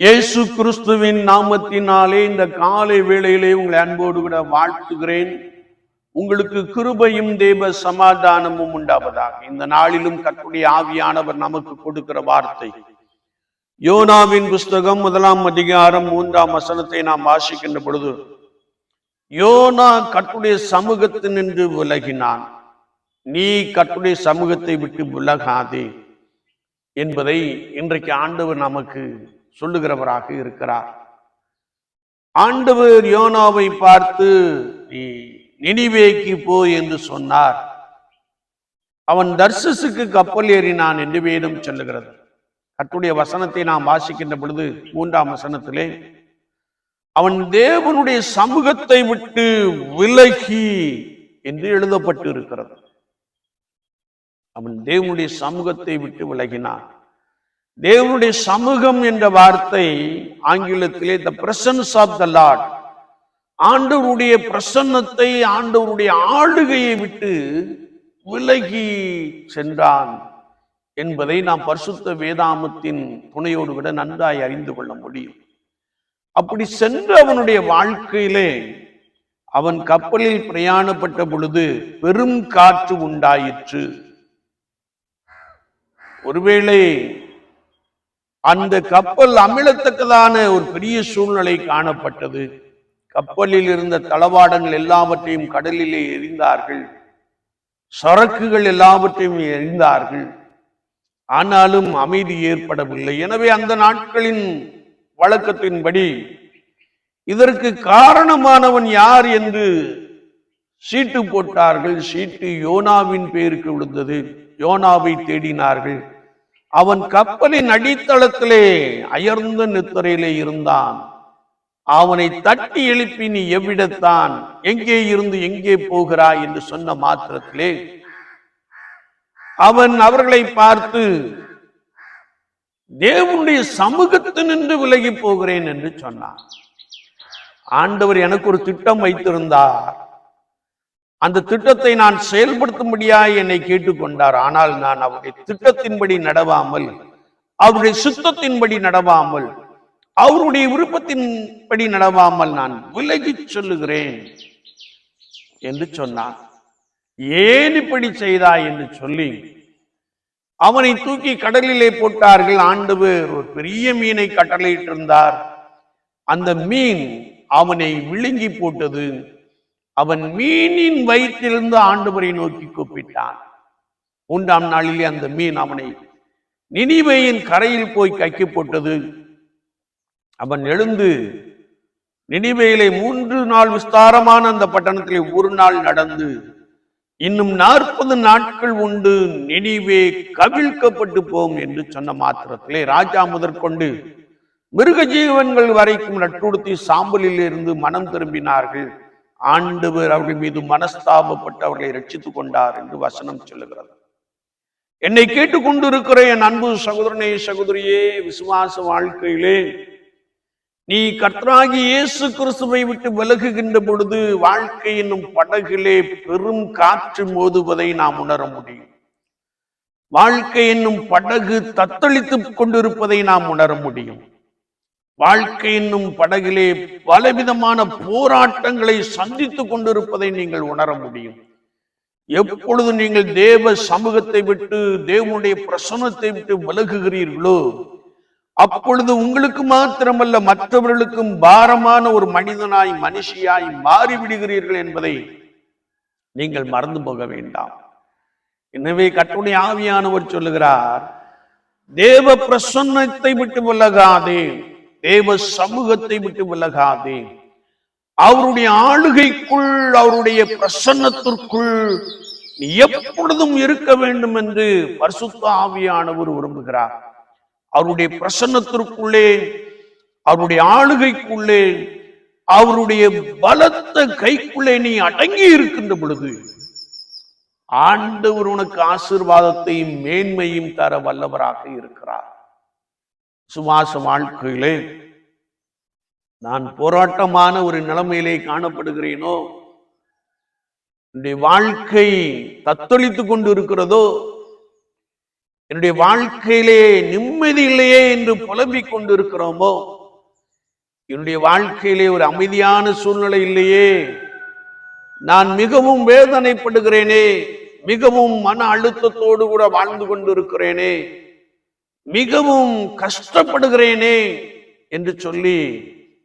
இயேசு கிறிஸ்துவின் நாமத்தினாலே இந்த காலை வேளையிலே உங்களை அன்போடு கூட வாழ்த்துகிறேன். உங்களுக்கு கிருபையும் தேவ சமாதானமும் உண்டாவதாக. இந்த நாளிலும் கற்புடைய ஆவியானவர் நமக்கு கொடுக்கிற வார்த்தை. யோனாவின் புஸ்தகம் முதலாம் அதிகாரம் மூன்றாம் வசனத்தை நாம் வாசிக்கின்ற பொழுது யோனா கட்டுடைய சமூகத்தின் நின்று விலகினான் நீ கர்த்தருடைய சமூகத்தை விட்டு விலகாதே என்பதை இன்றைக்கு ஆண்டவர் நமக்கு சொல்லுகிறவராக இருக்கிறார். ஆண்டவர் யோனாவை பார்த்து நீ நினிவேக்கு போ என்று சொன்னார். அவன் தர்சஸுக்கு கப்பல் ஏறினான் என்று வேதம் சொல்லுகிறது. கட்டுடைய வசனத்தை நாம் வாசிக்கின்ற பொழுது மூன்றாம் வசனத்திலே அவன் தேவனுடைய சமூகத்தை விட்டு விலகி என்று எழுதப்பட்டு இருக்கிறது அவன் தேவனுடைய சமூகத்தை விட்டு விலகினான். தேவனுடைய சமூகம் என்ற வார்த்தை ஆங்கிலத்திலே the presence of the lord ஆண்டவருடைய பிரசன்னத்தை ஆண்டவருடைய ஆளுகையை விட்டு விலகி சென்றான் என்பதை நாம் பரிசுத்த வேதாமத்தின் துணையோடு விட நன்றாய் அறிந்து கொள்ள முடியும். அப்படி சென்று அவனுடைய வாழ்க்கையிலே அவன் கப்பலில் பிரயாணப்பட்ட பொழுது பெரும் காற்று உண்டாயிற்று. ஒருவேளை அந்த கப்பல் அமிழத்தக்கதான ஒரு பெரிய சூழ்நிலை காணப்பட்டது. கப்பலில் இருந்த தளவாடங்கள் எல்லாவற்றையும் கடலிலே எரிந்தார்கள் சரக்குகள் எல்லாவற்றையும் எரிந்தார்கள் ஆனாலும் அமைதி ஏற்படவில்லை. எனவே அந்த நாட்களின் வழக்கத்தின்படி இதற்கு காரணமானவன் யார் என்று சீட்டு போட்டார்கள். சீட்டு யோனாவின் பேருக்கு விழுந்தது. யோனாவை தேடினார்கள். அவன் கப்பலின் அடித்தளத்திலே அயர்ந்த நித்திரையிலே இருந்தான். அவனை தட்டி எழுப்பி நீ எவ்விடத்தான்? எங்கே இருந்து எங்கே போகிறாய்? என்று சொன்ன மாத்திரத்திலே அவன் அவர்களை பார்த்து தேவனுடைய சமூகத்தினின்று விலகி போகிறேன் என்று சொன்னான். ஆண்டவர் எனக்கு ஒரு திட்டம் வைத்திருந்தார். அந்த திட்டத்தை நான் செயல்படுத்தும்படியா என்னை கேட்டுக்கொண்டார். ஆனால் நான் அவருடைய திட்டத்தின்படி நடவாமல் அவருடைய சுத்தத்தின்படி நடவாமல் அவருடைய விருப்பத்தின்படி நடவாமல் நான் விலகி சொல்லுகிறேன் என்று சொன்னான் ஏன் இப்படி செய்தாய் என்று சொல்லி அவனை தூக்கி கடலிலே போட்டார்கள். ஆண்டவர் ஒரு பெரிய மீனை கட்டளையிட்டிருந்தார். அந்த மீன் அவனை விழுங்கி போட்டது. அவன் மீனின் வயிற்றிலிருந்து ஆண்டவரை நோக்கி கூப்பிட்டான். மூன்றாம் நாளிலே அந்த மீன் அவனை நினிவையின் கரையில் போய் கக்கி போட்டது. அவன் எழுந்து நினிவையிலே மூன்று நாள் விஸ்தாரமான அந்த பட்டணத்திலே ஒரு நாள் நடந்து இன்னும் நாற்பது நாட்கள் உண்டு நினிவே கவிழ்க்கப்பட்டு போகும் என்று சொன்ன மாத்திரத்திலே ராஜா முதற்கொண்டு மிருக ஜீவன்கள் வரைக்கும் நட்டுடுத்தி சாம்பலில் இருந்து மனம் திரும்பினார்கள். ஆண்டவர் அவர்கள் மீது மனஸ்தாபப்பட்டு அவர்களை ரட்சித்துக் கொண்டார் என்று வசனம் சொல்லுகிறது. என்னை கேட்டுக்கொண்டிருக்கிற என் அன்பு சகோதரனே சகோதரியே விசுவாச வாழ்க்கையிலே நீ கர்த்தராகி இயேசு கிறிஸ்துவை விட்டு விலகுகின்ற பொழுது வாழ்க்கை என்னும் படகிலே பெரும் காற்று மோதுவதை நாம் உணர முடியும். வாழ்க்கை என்னும் படகு தத்தளித்துக் கொண்டிருப்பதை நாம் உணர முடியும். வாழ்க்கை என்னும் படகிலே பலவிதமான போராட்டங்களை சந்தித்துக் கொண்டிருப்பதை நீங்கள் உணர முடியும். எப்பொழுது நீங்கள் தேவ சமூகத்தை விட்டு தேவனுடைய பிரசன்னத்தை விட்டு விலகுகிறீர்களோ அப்பொழுது உங்களுக்கு மாத்திரமல்ல மற்றவர்களுக்கும் பாரமான ஒரு மனிதனாய் மனுஷியாய் மாறிவிடுகிறீர்கள் என்பதை நீங்கள் மறந்து போக வேண்டாம். எனவே கட்டுடைய ஆவியானவர் சொல்லுகிறார் தேவ பிரசன்னத்தை விட்டு விலகாதே. தேவ சமூகத்தை விட்டு விலகாதே. அவருடைய ஆளுகைக்குள் அவருடைய பிரசன்னத்திற்குள் நீ எப்பொழுதும் இருக்க வேண்டும் என்று பரிசுத்த ஆவியானவர் விரும்புகிறார். அவருடைய பிரசன்னத்திற்குள்ளே அவருடைய ஆளுகைக்குள்ளே அவருடைய பலத்த கைக்குள்ளே நீ அடங்கி இருக்கின்ற பொழுது ஆண்டவர் உனக்கு ஆசீர்வாதத்தையும் மேன்மையும் தர வல்லவராக இருக்கிறார். சுவாச வாழ்க்கையிலே நான் போராட்டமான ஒரு நிலைமையிலே காணப்படுகிறேனோ? என்னுடைய வாழ்க்கை தத்தளித்துக் கொண்டு இருக்கிறதோ என்னுடைய வாழ்க்கையிலே நிம்மதி இல்லையே என்று புலம்பிக் கொண்டிருக்கிறோமோ? என்னுடைய வாழ்க்கையிலே ஒரு அமைதியான சூழ்நிலை இல்லையே? நான் மிகவும் வேதனைப்படுகிறேனே மிகவும் மன அழுத்தத்தோடு கூட வாழ்ந்து கொண்டிருக்கிறேனே. மிகவும் கஷ்டப்படுகிறேனே என்று சொல்லி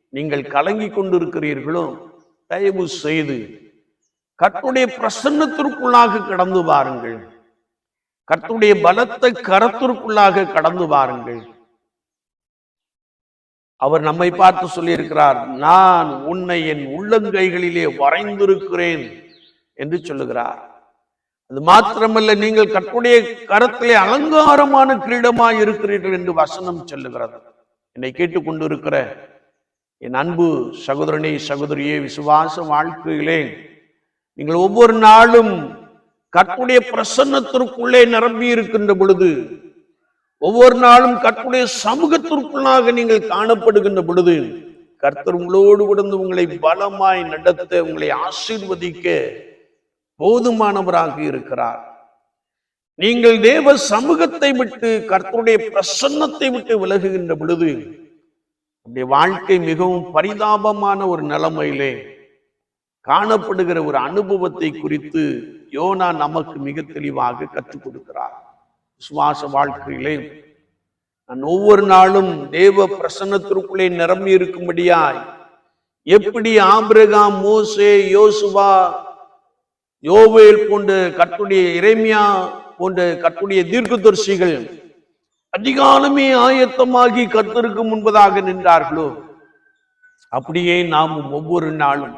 நீங்கள் கலங்கி கொண்டிருக்கிறீர்களோ தயவு செய்து கர்த்துடைய பிரசன்னத்திற்குள்ளாக கடந்து பாருங்கள் கர்த்துடைய பலத்த கரத்திற்குள்ளாக கடந்து பாருங்கள் அவர் நம்மை பார்த்து சொல்லியிருக்கிறார் நான் உன்னை என் உள்ளங்கைகளிலே வரைந்திருக்கிறேன் என்று சொல்லுகிறார். அது மாத்திரமல்ல நீங்கள் கற்புடைய கரத்திலே அலங்காரமான கிரீடமாய் இருக்கிறீர்கள் என்று வசனம் சொல்லுகிறது. என்னை கேட்டுக்கொண்டிருக்கிற என் அன்பு சகோதரனே சகோதரியே விசுவாச வாழ்க்கையிலே நீங்கள் ஒவ்வொரு நாளும் கற்புடைய பிரசன்னத்திற்குள்ளே நிரம்பி இருக்கின்ற பொழுது ஒவ்வொரு நாளும் கற்புடைய சமூகத்திற்குள்ளாக நீங்கள் காணப்படுகின்ற பொழுது கர்த்தர் உங்களோடு கொடுந்து உங்களை பலமாய் நடத்த உங்களை ஆசீர்வதிக்க போதுமானவராக இருக்கிறார். நீங்கள் தேவ சமூகத்தை விட்டு கர்த்தருடைய பிரசன்னத்தை விட்டு விலகுகின்ற பொழுது உங்களுடைய வாழ்க்கை மிகவும் பரிதாபமான ஒரு நிலைமையிலே காணப்படுகிற ஒரு அனுபவத்தை குறித்து யோனா நமக்கு மிக தெளிவாக கற்றுக் கொடுக்கிறார். விசுவாச வாழ்க்கையிலே நான் ஒவ்வொரு நாளும் தேவ பிரசன்னத்திற்குள்ளே நிரம்பி இருக்கும்படியாய் எப்படி ஆபிரகாம் மோசே யோசுவா யோவேல் போன்ற கட்டுடைய இறைமையா போன்ற கட்டுடைய தீர்க்கதர்சிகள் அதிகாலமே ஆயத்தமாகி கர்த்தருக்கு முன்பதாக நின்றார்களோ? அப்படியே நாம் ஒவ்வொரு நாளும்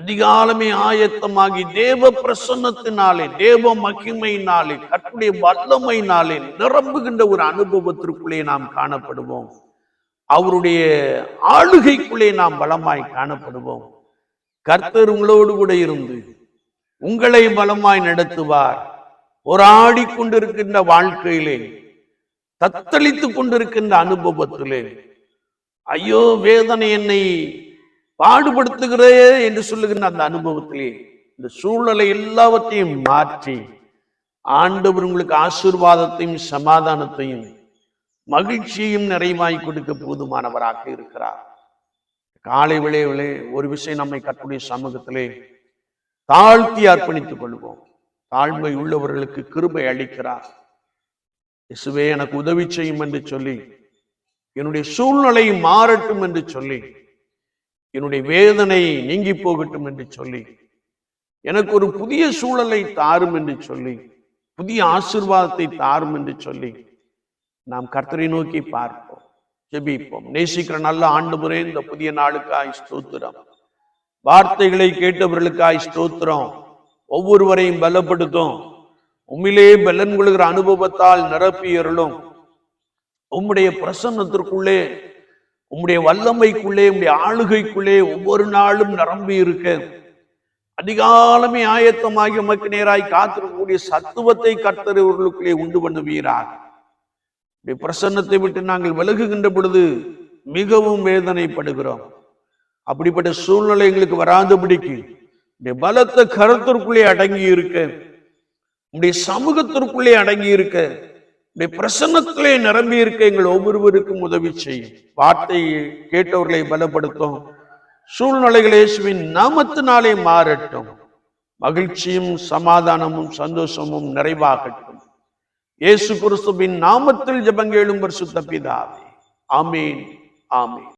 அதிகாலமே ஆயத்தமாகி தேவ பிரசன்னத்தினாலே தேவ மகிமையினாலே கட்டுடைய வல்லமையினாலே நிரம்புகின்ற ஒரு அனுபவத்திற்குள்ளே நாம் காணப்படுவோம். அவருடைய ஆளுகைக்குள்ளே நாம் பலமாய் காணப்படுவோம். கர்த்தர் உங்களோடு கூட இருந்து உங்களை பலமாய் நடத்துவார். போராடி கொண்டிருக்கின்ற வாழ்க்கையிலே தத்தளித்துக் கொண்டிருக்கின்ற அனுபவத்திலே ஐயோ வேதனை என்னை பாடுபடுத்துகிறே என்று சொல்லுகின்ற அந்த அனுபவத்திலே இந்த சூழ்நிலை எல்லாவற்றையும் மாற்றி ஆண்டவர் உங்களுக்கு ஆசீர்வாதத்தையும் சமாதானத்தையும் மகிழ்ச்சியையும் நிறைவாய் கொடுக்க போதுமானவராக இருக்கிறார். காலை விளைவிலே ஒரு விஷயம் நம்மை கட்டுடைய சமூகத்திலே தாழ்த்தி அர்ப்பணித்துக் கொள்வோம். தாழ்மை உள்ளவர்களுக்கு கிருபை அளிக்கிறார். இசுவே எனக்கு உதவி செய்யும் என்று சொல்லி என்னுடைய சூழ்நிலை மாறட்டும் என்று சொல்லி என்னுடைய வேதனை நீங்கி போகட்டும் என்று சொல்லி எனக்கு ஒரு புதிய சூழலை தாரும் என்று சொல்லி புதிய ஆசிர்வாதத்தை தாரும் என்று சொல்லி நாம் கர்த்தரை நோக்கி பார்ப்போம் ஜெபிப்போம். நேசிக்கிற நல்ல ஆண்டு முறை இந்த புதிய நாளுக்காய் ஸ்தோத்திரம். வார்த்தைகளை கேட்டவர்களுக்காய் ஸ்தோத்திரம். ஒவ்வொருவரையும் பலப்படுத்தும். உண்மையிலே பலன் கொள்கிற அனுபவத்தால் நிரப்பியருளும் உம்முடைய பிரசன்னத்திற்குள்ளே உம்முடைய வல்லமைக்குள்ளே உம்முடைய ஆளுகைக்குள்ளே ஒவ்வொரு நாளும் நிரம்பி இருக்க. அதிகாலமே ஆயத்தமாகி உமக்கு நேராய் காத்திருக்கக்கூடிய சத்துவத்தை கர்த்தரவர்களுக்குள்ளே உண்டு பண்ணுவீராக. பிரசன்னத்தை விட்டு நாங்கள் விலகுகின்ற பொழுது மிகவும் வேதனைப்படுகிறோம். அப்படிப்பட்ட சூழ்நிலை எங்களுக்கு வராதபடிக்கு உடைய பலத்த கருத்திற்குள்ளே அடங்கி இருக்க உடைய சமூகத்திற்குள்ளே அடங்கி இருக்க உடைய பிரசன்னத்திலே நிரம்பி இருக்க எங்கள் ஒவ்வொருவருக்கும் உதவி செய்யும். வார்த்தையை கேட்டவர்களை பலப்படுத்தும். சூழ்நிலைகள் இயேசுவின் நாமத்தினாலே மாறட்டும். மகிழ்ச்சியும் சமாதானமும் சந்தோஷமும் நிறைவாகட்டும். இயேசு கிறிஸ்துவின் நாமத்தில் ஜபங்கேளும் பரிசுத்த பிதாவே. ஆமீன் ஆமீன்.